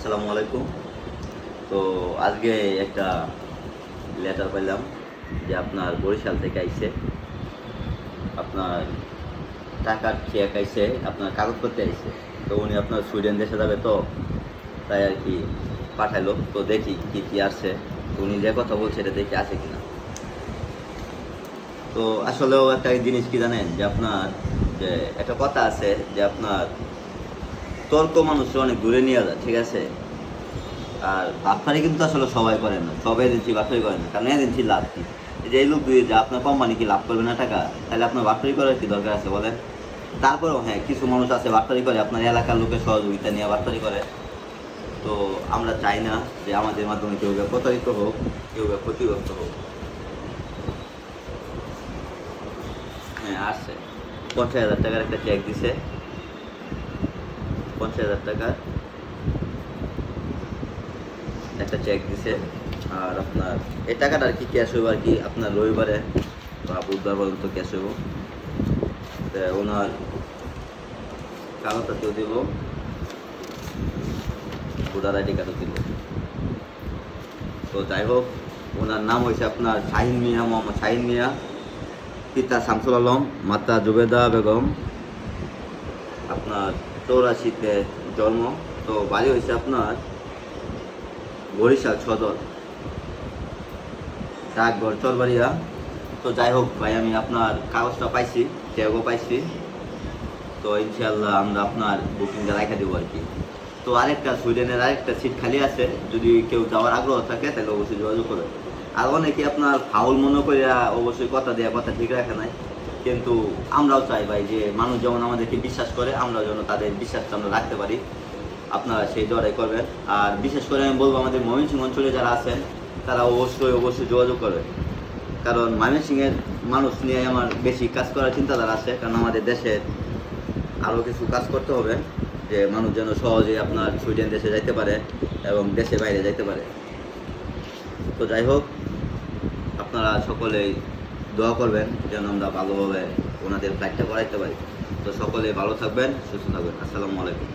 আসসালামু আলাইকুম। তো আজকে একটা লেটার পাইলাম যে আপনার বরিশাল থেকে আইছে। আপনার টাকার চেক আইছে, আপনার কাগজপত্র আইছে। তো উনি আপনার সুইডেন দেশে যাবে তো, তাই আর কি পাঠাইলো। তো দেখি কি কি আসছে। উনি যে কথা বলছে এটা দেখি আছে কিনা। তো আসলেও একটা জিনিস কি জানেন, যে আপনার যে একটা কথা আছে যে আপনার তর্ক মানুষকে অনেক দূরে নিয়ে যায়, ঠিক আছে? আর বাটপারি কিন্তু আসলে সবাই করে না, সবাই এজেন্সি বাটপারি করে না, কারণ এজেন্সি লাভ কি? যে এই লোক দিয়ে যে আপনার কোম্পানি কি লাভ করবে না টাকা? তাহলে আপনার বাটপারি করার কি দরকার আছে বলেন? তারপরেও হ্যাঁ কিছু মানুষ আছে বাটপারি করে, আপনার এলাকার লোকের সহযোগিতা নিয়ে বাটপারি করে। তো আমরা চাই না যে আমাদের মাধ্যমে কেউ প্রতারিত হোক, কেউ ক্ষতিগ্রস্ত হোক। হ্যাঁ আসছে। পঞ্চাশ হাজার টাকার একটা চেক দিছে। পঞ্চাশ হাজার টাকার একটা চেক দিছে। আর আপনার, এই টাকাটা আর কি ক্যাশ হইব আর কি আপনার রবিবারে? বা বুধবার পর্যন্ত ক্যাশ হইব। ওনার কাগজটাতেও দিব। ভোটার আইডি কার্ডও দিব। তো যাই হোক, ওনার নাম হয়েছে আপনার শাহিন মিয়া, মোহাম্মদ শাহিন মিয়া। পিতা শামসুল আলম, মাতা জুবেদা বেগম। আপনার চৌরাশিতে জন্ম। তো বাড়ি হয়েছে আপনার বরিশাল সদর। ডাকঘর চরবাড়িয়া। তো যাই হোক ভাই, আমি আপনার কাগজটা পাইছি ট্যাগও পাইছি। তো ইনশাল্লাহ আমরা আপনার বুকিংটা রেখে দেবো আর কি। তো আরেকটা সুইডেনের আরেকটা সিট খালি আছে। যদি কেউ যাওয়ার আগ্রহ থাকে, তাহলে অবশ্যই যোগাযোগ করবে আর অনেকে আপনার ফাউল মনে করে অবশ্যই কথা দেওয়া কথা ঠিক রাখে নাই। কিন্তু আমরাও চাই ভাই যে মানুষ যেমন আমাদেরকে বিশ্বাস করে আমরা যেন তাদের বিশ্বাসটা আমরা রাখতে পারি। আপনারা সেই দরাই করবেন। আর বিশেষ করে আমি বলব আমাদের ময়মনসিংহ অঞ্চলে যারা আছেন, তারা অবশ্যই অবশ্যই যোগাযোগ করবে কারণ ময়মনসিংহের মানুষ নিয়ে আমার বেশি কাজ করার চিন্তাধারা আছে, কারণ আমাদের দেশে আরও কিছু কাজ করতে হবে, যে মানুষ যেন সহজেই আপনার সুইডেন দেশে যাইতে পারে এবং দেশে বাইরে যাইতে পারে। তো যাই হোক, আপনারা সকলেই দোয়া করবেন যেন আমরা ভালোভাবে ওনাদের ফ্লাইটটা করাইতে পারি। তো সকলে ভালো থাকবেন, সুস্থ থাকবেন। আসসালামু আলাইকুম।